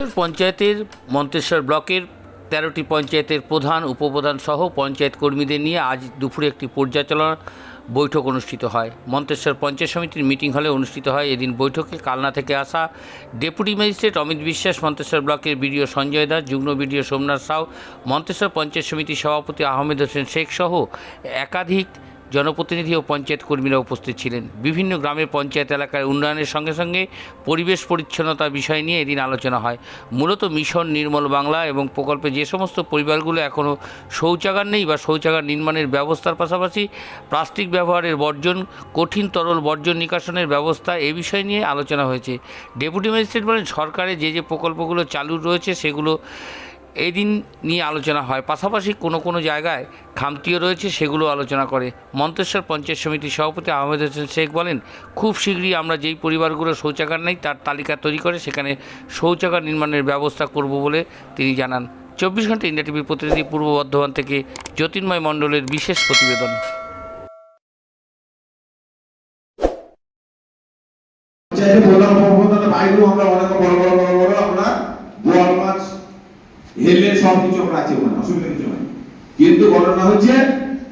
পঞ্চায়েতের মন্তেশ্বর ব্লকের তেরোটি পঞ্চায়েতের প্রধান, উপপ্রধান সহ পঞ্চায়েত কর্মীদের নিয়ে আজ দুপুরে একটি পর্যালোচনা বৈঠক অনুষ্ঠিত হয়। মন্তেশ্বর পঞ্চায়েত সমিতির মিটিং হলে অনুষ্ঠিত হয় এদিন বৈঠকে কালনা থেকে আসা ডেপুটি ম্যাজিস্ট্রেট অমিত বিশ্বাস, মন্তেশ্বর ব্লকের বিডিও সঞ্জয় দাস, যুগ্ম বিডিও সোমনাথ সাউ, মন্তেশ্বর পঞ্চায়েত সমিতির সভাপতি আহমেদ হোসেন শেখ সহ একাধিক জনপ্রতিনিধি ও পঞ্চায়েত কর্মীরা উপস্থিত ছিলেন। বিভিন্ন গ্রামের পঞ্চায়েত এলাকার উন্নয়নের সঙ্গে সঙ্গে পরিবেশ পরিচ্ছন্নতা বিষয় নিয়ে এদিন আলোচনা হয়। মূলত মিশন, নির্মল বাংলা এবং প্রকল্পে যে সমস্ত পরিবারগুলো এখনও শৌচাগার নেই বা শৌচাগার নির্মাণের ব্যবস্থার পাশাপাশি প্লাস্টিক ব্যবহারের বর্জন, কঠিন তরল বর্জন নিকাশনের ব্যবস্থা এ বিষয় নিয়ে আলোচনা হয়েছে। ডেপুটি ম্যাজিস্ট্রেট বলেন সরকারের যে যে প্রকল্পগুলো চালু রয়েছে সেগুলো এই দিন নিয়ে আলোচনা হয়। পাশাপাশি কোনো কোনো জায়গায় খামতিও রয়েছে সেগুলো আলোচনা করে। মন্তেশ্বর পঞ্চায়েত সমিতির সভাপতি আহমেদ হোসেন শেখ বলেন, খুব শীঘ্রই আমরা যেই পরিবারগুলো শৌচাগার নেই, তার তালিকা তৈরি করে সেখানে শৌচাগার নির্মাণের ব্যবস্থা করব বলে তিনি জানান। চব্বিশ ঘণ্টা ইন্ডিয়া টিভির প্রতিনিধি পূর্ব বর্ধমান থেকে জ্যোতির্ময় মণ্ডলের বিশেষ প্রতিবেদন। আমরা হেলে সব কিছু আমরা আছে ওখানে, অসুবিধা কিছু নাই। কিন্তু ঘটনা হচ্ছে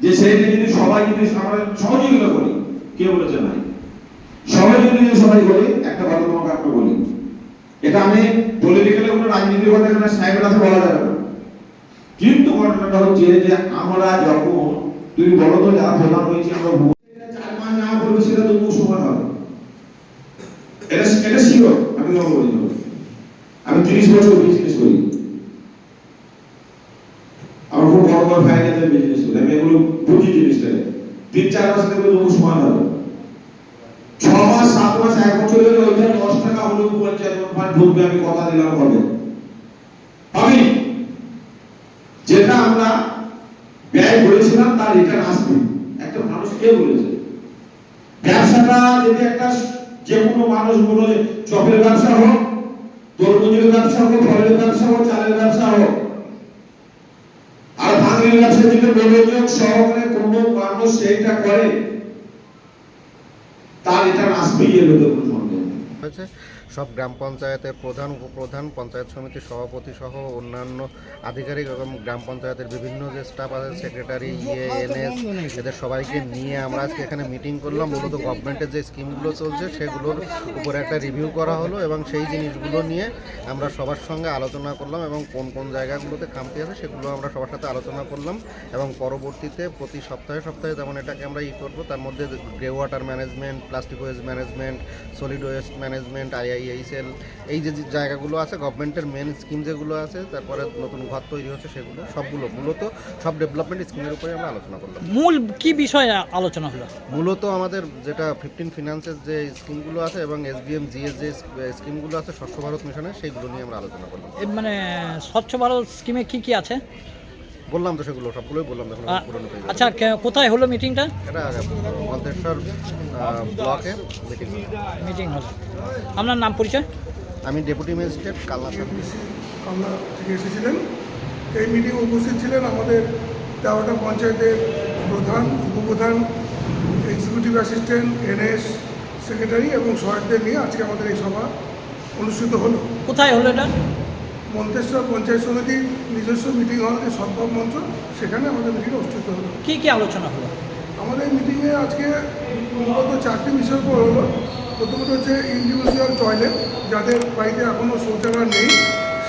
যে সেইটা যদি সবাই যদি আমরা সহযোগিতা করি, কে বলেছে নাই সবাই যদি সবাই করি একটা কথা তোমাকে একটা বলি। এটা আমি পলিটিক্যালি কোনো রাজনীতির কথা এখানে সাহেবের কাছে বলা যাবে না। কিন্তু ঘটনাটা হচ্ছে যে আমরা যখন তুমি বলো তো যারা প্রধান হয়েছে, আমরা চার মাস না সেটা তবুও সমান হবে। এটা এটা শিওর আমি তোমাকে বলি। আমি তিরিশ বছর বিজনেস করি। আমার খুব বড় বড় ফাইন্যান্সের বিজনেস করি আমি এগুলো বুঝি জিনিসটা তিন চার মাস থেকে তবু সময় হবে ছ মাস, সাত মাস, এক বছর হলে ওইটা দশ টাকা হলেও পঞ্চায়েত ফান্ড ঢুকবে, আমি কথা দিলাম হবে আমি যেটা আমরা ব্যয় করেছিলাম, তার রিটার্ন আসবে। একটা মানুষ কে বলেছে? ব্যবসাটা যদি একটা যে কোনো মানুষ বলো, চপের ব্যবসা হোক, তরমুজের ব্যবসা হোক, ফলের ব্যবসা হোক, চালের ব্যবসা হোক আর কাছে যদি মনোযোগ সহকারে কোনো মানুষ সেইটা করে তার এটা কোনো সন্দেহ নেই। হয়েছে সব গ্রাম পঞ্চায়েতের প্রধান, উপপ্রধান, পঞ্চায়েত সমিতির সভাপতি সহ অন্যান্য আধিকারিক এবং গ্রাম পঞ্চায়েতের বিভিন্ন যে স্টাফ আছে সেক্রেটারি ইয়ে এনএস, এদের সবাইকে নিয়ে আমরা আজকে এখানে মিটিং করলাম। মূলত গভর্নমেন্টের যে স্কিমগুলো চলছে, সেগুলোর উপরে একটা রিভিউ করা হলো এবং সেই জিনিসগুলো নিয়ে আমরা সবার সঙ্গে আলোচনা করলাম এবং কোন কোন জায়গাগুলোতে খামতি আছে সেগুলো আমরা সবার সাথে আলোচনা করলাম এবং পরবর্তীতে প্রতি সপ্তাহে সপ্তাহে যেমন এটাকে আমরা ই করব, তার মধ্যে grey water management plastic waste management solid waste management এই যে যে জায়গাগুলো আছে গভর্নমেন্টের মেন স্কিম যেগুলো আছে তারপরে নতুন ঘর তৈরি হচ্ছে সেগুলো সবগুলো মূলত সব ডেভেলপমেন্ট স্কিমের উপরে আমরা আলোচনা করলাম। মূল কি বিষয়ে আলোচনা হলো? মূলত আমাদের যেটা ফিফটিন ফিনান্সের যে স্কিমগুলো আছে এবং এস এসবিএম জিএস যে স্কিমগুলো আছে স্বচ্ছ ভারত মিশনের সেইগুলো নিয়ে আমরা আলোচনা করলাম। মানে স্বচ্ছ ভারত স্কিমে কি কি আছে? বললাম তো সেগুলো সবগুলোই বললাম দেখুন পুরনো পেয়ে আচ্ছা কোথায় হলো মিটিংটা এটা মন্তেশ্বর ব্লকে মিটিং মিটিং হলো। আপনার নাম পরিচয়? আমি ডেপুটি ম্যাজিস্ট্রেট কালনা আমরা থেকে এসেছিলেন। এই মিটিংয়ে উপস্থিত ছিলেন আমাদের তেরোটা পঞ্চায়েতের প্রধান উপপ্রধান এক্সিকিউটিভ অ্যাসিস্ট্যান্ট এনএস সেক্রেটারি এবং সহায়কদের নিয়ে আজকে আমাদের এই সভা অনুষ্ঠিত হলো। কোথায় হলো এটা? মন্তেশ্বর পঞ্চায়েত সমিতির নিজস্ব মিটিং হল যে সদ্ভাব মঞ্চ সেখানে আমাদের মিটিং অনুষ্ঠিত হলো। কি কি আলোচনা হলো? আমাদের মিটিংয়ে আজকে মূলত চারটি বিষয়ের উপর হলো। প্রথমত হচ্ছে ইন্ডিভিজুয়াল টয়লেট যাদের বাড়িতে এখনও শৌচাগার নেই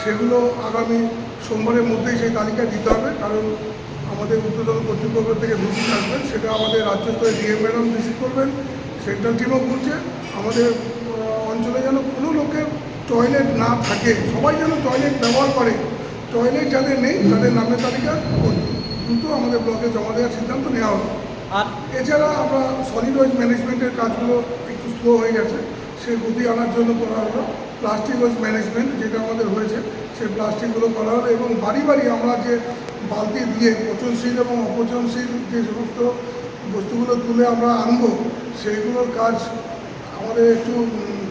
সেগুলো আগামী সোমবারের মধ্যেই সেই তালিকা দিতে হবে কারণ আমাদের উত্তরতন কর্তৃপক্ষ থেকে ভিজিট আসবেন সেটা আমাদের রাজ্য স্তরে ডিএম ম্যাডাম ভিজিট করবেন সেন্ট্রাল টিমও ঘুরছে আমাদের অঞ্চলে যেন কোনো লোকের টয়লেট না থাকে সবাই যেন টয়লেট ব্যবহার করে। টয়লেট যাদের নেই তাদের নামের তালিকা দ্রুত আমাদের ব্লকে জমা দেওয়ার সিদ্ধান্ত নেওয়া হবে আর এছাড়া আমরা সলিড ওয়েস্ট ম্যানেজমেন্টের কাজগুলো একটু স্লো হয়ে গেছে। সে গতি আনার জন্য করা হলো। প্লাস্টিক ওয়েস্ট ম্যানেজমেন্ট যেটা আমাদের হয়েছে সেই প্লাস্টিকগুলো করা হলো এবং বাড়ি বাড়ি আমরা যে বালতি দিয়ে পচনশীল এবং অপচনশীল যে সমস্ত বস্তুগুলো তুলে আমরা আনব সেইগুলোর কাজ আমাদের একটু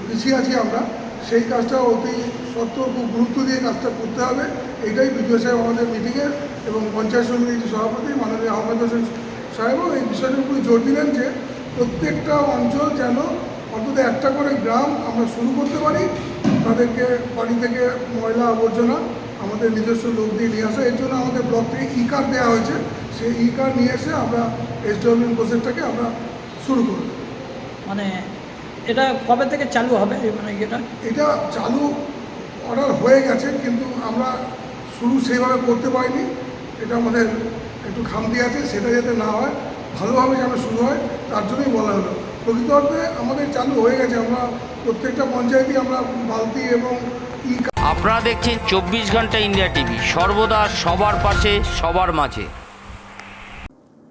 পিছিয়ে আছি আমরা। সেই কাজটা অতি খুব গুরুত্ব দিয়ে কাজটা করতে হবে। এটাই বিডিও সাহেব আমাদের মিটিংয়ের এবং পঞ্চায়েত সমিতির সভাপতি মাননীয় আহমেদ হোসেন সাহেবও এই বিষয়টির উপরে জোর দিলেন যে প্রত্যেকটা অঞ্চল যেন অন্তত একটা করে গ্রাম আমরা শুরু করতে পারি। তাদেরকে বাড়ি থেকে ময়লা আবর্জনা আমাদের নিজস্ব লোক দিয়ে নিয়ে আসা। এর জন্য আমাদের ব্লক থেকে ই কার্ড দেওয়া হয়েছে। সেই ই কার্ড নিয়ে এসে আমরা এসডব্লিউ প্রসেসটাকে আমরা শুরু করব। মানে এটা কবে থেকে চালু হবে? মানে এটা? এটা চালু অর্ডার হয়ে গেছে কিন্তু আমরা শুরু সেইভাবে করতে পারিনি। এটা আমাদের একটু খামতি আছে সেটা যাতে না হয় ভালোভাবে যেন শুরু হয় তার জন্যই বলা হলো। প্রকৃত অর্থে আমাদের চালু হয়ে গেছে আমরা প্রত্যেকটা পঞ্চায়েতই আমরা বালতি এবং ই আপনারা দেখছেন চব্বিশ ঘণ্টা ইন্ডিয়া টিভি সর্বদা সবার পাশে সবার মাঝে।